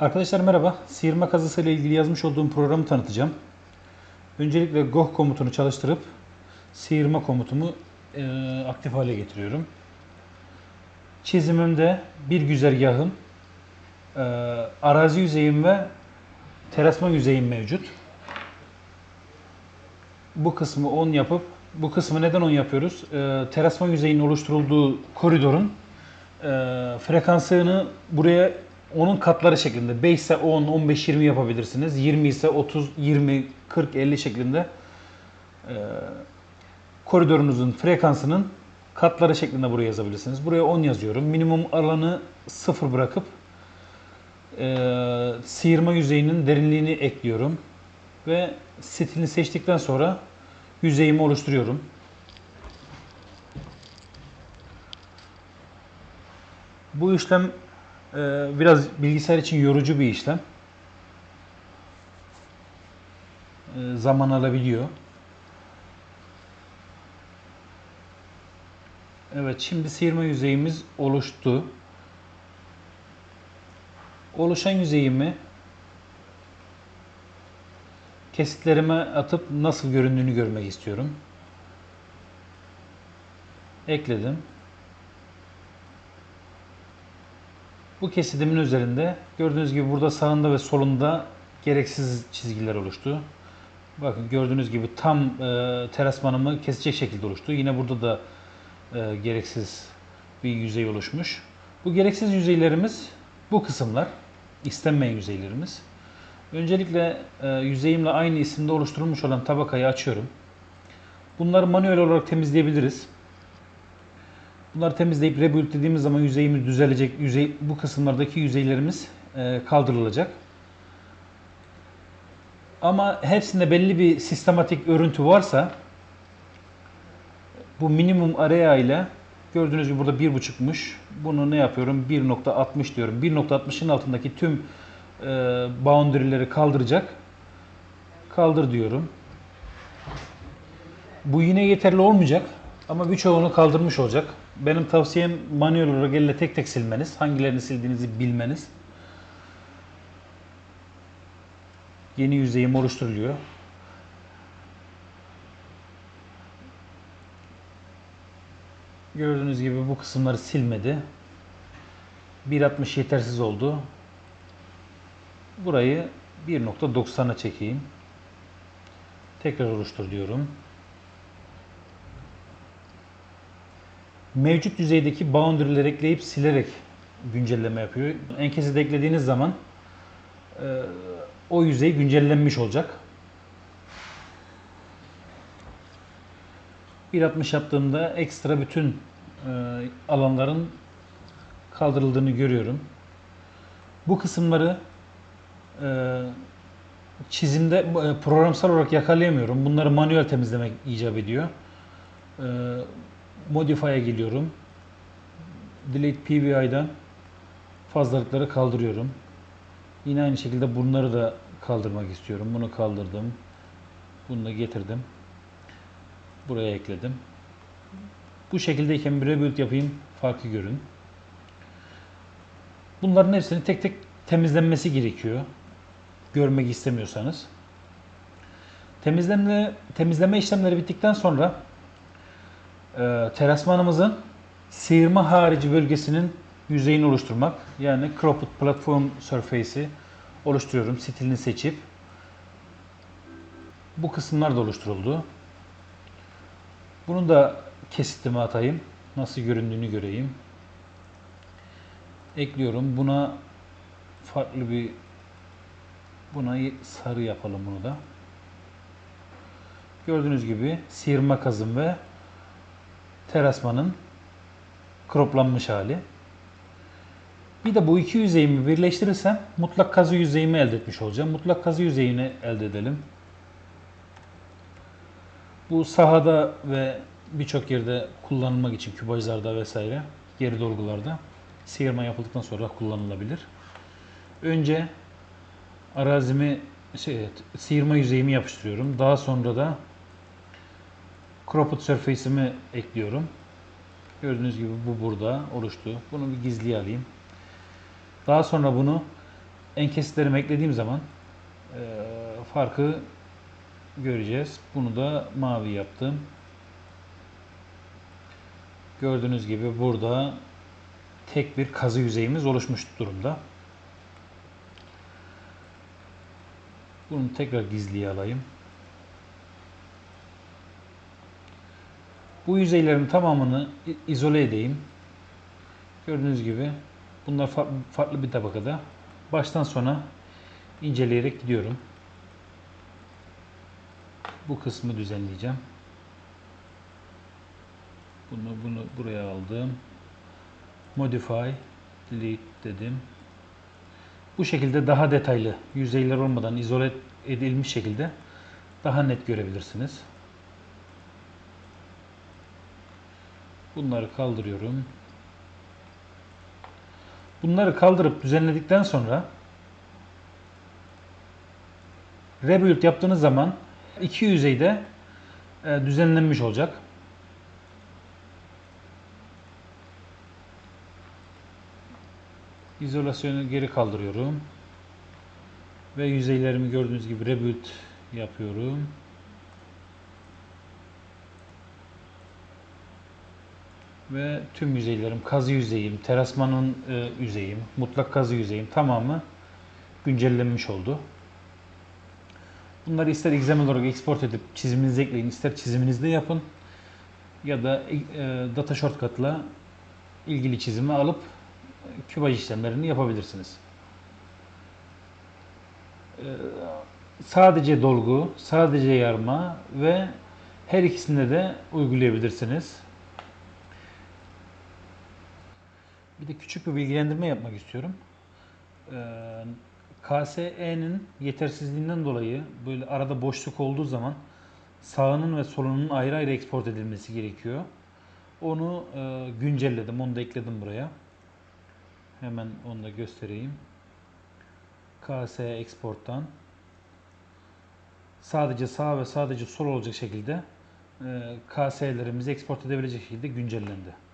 Arkadaşlar merhaba. Sıyırma kazısı ile ilgili yazmış olduğum programı tanıtacağım. Öncelikle goh komutunu çalıştırıp sıyırma komutumu e, aktif hale getiriyorum. Çizimimde bir güzergahım, e, arazi yüzeyim ve terasman yüzeyim mevcut. Bu kısmı 10 yapıp, bu kısmı neden 10 yapıyoruz? E, terasman yüzeyinin oluşturulduğu koridorun e, frekansını buraya onun katları şeklinde 5 ise 10, 15, 20 yapabilirsiniz. 20 ise 30, 20, 40, 50 şeklinde e, koridorunuzun frekansının katları şeklinde buraya yazabilirsiniz. Buraya 10 yazıyorum. Minimum alanı 0 bırakıp e, sıyırma yüzeyinin derinliğini ekliyorum. Ve stilini seçtikten sonra yüzeyimi oluşturuyorum. Bu işlem biraz bilgisayar için yorucu bir işlem. E, zaman alabiliyor. Evet, şimdi sıyırma yüzeyimiz oluştu. Oluşan yüzeyimi kesitlerime atıp nasıl göründüğünü görmek istiyorum. Ekledim. Bu kesitimin üzerinde gördüğünüz gibi burada sağında ve solunda gereksiz çizgiler oluştu. Bakın gördüğünüz gibi tam e, terasmanımı kesecek şekilde oluştu. Yine burada da e, gereksiz bir yüzey oluşmuş. Bu gereksiz yüzeylerimiz bu kısımlar. istenmeyen yüzeylerimiz. Öncelikle e, yüzeyimle aynı isimde oluşturulmuş olan tabakayı açıyorum. Bunları manuel olarak temizleyebiliriz. Bunları temizleyip rebuild dediğimiz zaman yüzeyimiz düzelecek. Yüzey, bu kısımlardaki yüzeylerimiz e, kaldırılacak. Ama hepsinde belli bir sistematik örüntü varsa bu minimum area ile gördüğünüz gibi burada 1.5'muş. Bunu ne yapıyorum? 1.60 diyorum. 1.60'ın altındaki tüm e, boundary'leri kaldıracak. Kaldır diyorum. Bu yine yeterli olmayacak ama birçoğunu kaldırmış olacak. Benim tavsiyem manuel olarak elle tek tek silmeniz. Hangilerini sildiğinizi bilmeniz. Yeni yüzeyim oluşturuluyor. Gördüğünüz gibi bu kısımları silmedi. 1.60 yetersiz oldu. Burayı 1.90'a çekeyim. Tekrar oluştur diyorum. Mevcut yüzeydeki boundary'leri ekleyip silerek güncelleme yapıyor. Enkesi de eklediğiniz zaman e, o yüzey güncellenmiş olacak. 1.60 yaptığımda ekstra bütün e, alanların kaldırıldığını görüyorum. Bu kısımları e, çizimde e, programsal olarak yakalayamıyorum. Bunları manuel temizlemek icap ediyor. E, Modify'a geliyorum. Delete PVI'den fazlalıkları kaldırıyorum. Yine aynı şekilde bunları da kaldırmak istiyorum. Bunu kaldırdım. Bunu da getirdim. Buraya ekledim. Bu şekildeyken bir rebuild yapayım. Farkı görün. Bunların hepsini tek tek temizlenmesi gerekiyor. Görmek istemiyorsanız. Temizleme, temizleme işlemleri bittikten sonra e, terasmanımızın sıyırma harici bölgesinin yüzeyini oluşturmak. Yani cropped platform surface'i oluşturuyorum. Stilini seçip bu kısımlar da oluşturuldu. Bunu da kesitime atayım. Nasıl göründüğünü göreyim. Ekliyorum. Buna farklı bir buna sarı yapalım bunu da. Gördüğünüz gibi sıyırma kazım ve terasmanın kroplanmış hali. Bir de bu iki yüzeyimi birleştirirsem mutlak kazı yüzeyimi elde etmiş olacağım. Mutlak kazı yüzeyini elde edelim. Bu sahada ve birçok yerde kullanılmak için kübajlarda vesaire geri dolgularda sıyırma yapıldıktan sonra kullanılabilir. Önce arazimi şey, sıyırma yüzeyimi yapıştırıyorum. Daha sonra da cropped surface'imi ekliyorum. Gördüğünüz gibi bu burada oluştu. Bunu bir gizliye alayım. Daha sonra bunu en kesitlerimi eklediğim zaman e, farkı göreceğiz. Bunu da mavi yaptım. Gördüğünüz gibi burada tek bir kazı yüzeyimiz oluşmuş durumda. Bunu tekrar gizliye alayım. Bu yüzeylerin tamamını izole edeyim. Gördüğünüz gibi bunlar fa- farklı bir tabakada. Baştan sona inceleyerek gidiyorum. Bu kısmı düzenleyeceğim. Bunu bunu buraya aldım. Modify, delete dedim. Bu şekilde daha detaylı yüzeyler olmadan izole edilmiş şekilde daha net görebilirsiniz. Bunları kaldırıyorum. Bunları kaldırıp düzenledikten sonra rebuild yaptığınız zaman iki yüzeyde e, düzenlenmiş olacak. İzolasyonu geri kaldırıyorum. Ve yüzeylerimi gördüğünüz gibi rebuild yapıyorum. Ve tüm yüzeylerim, kazı yüzeyim, terasmanın e, yüzeyim, mutlak kazı yüzeyim tamamı güncellenmiş oldu. Bunları ister XML olarak export edip çiziminize ekleyin, ister çiziminizde yapın ya da e, data shortcut'la ilgili çizimi alıp kübaj işlemlerini yapabilirsiniz. Ee, sadece dolgu, sadece yarma ve her ikisinde de uygulayabilirsiniz. Bir de küçük bir bilgilendirme yapmak istiyorum. Ee, KSE'nin yetersizliğinden dolayı böyle arada boşluk olduğu zaman sağının ve solunun ayrı ayrı export edilmesi gerekiyor. Onu e, güncelledim, onu da ekledim buraya. Hemen onu da göstereyim. KS Export'tan sadece sağ ve sadece sol olacak şekilde e, KS'lerimizi export edebilecek şekilde güncellendi.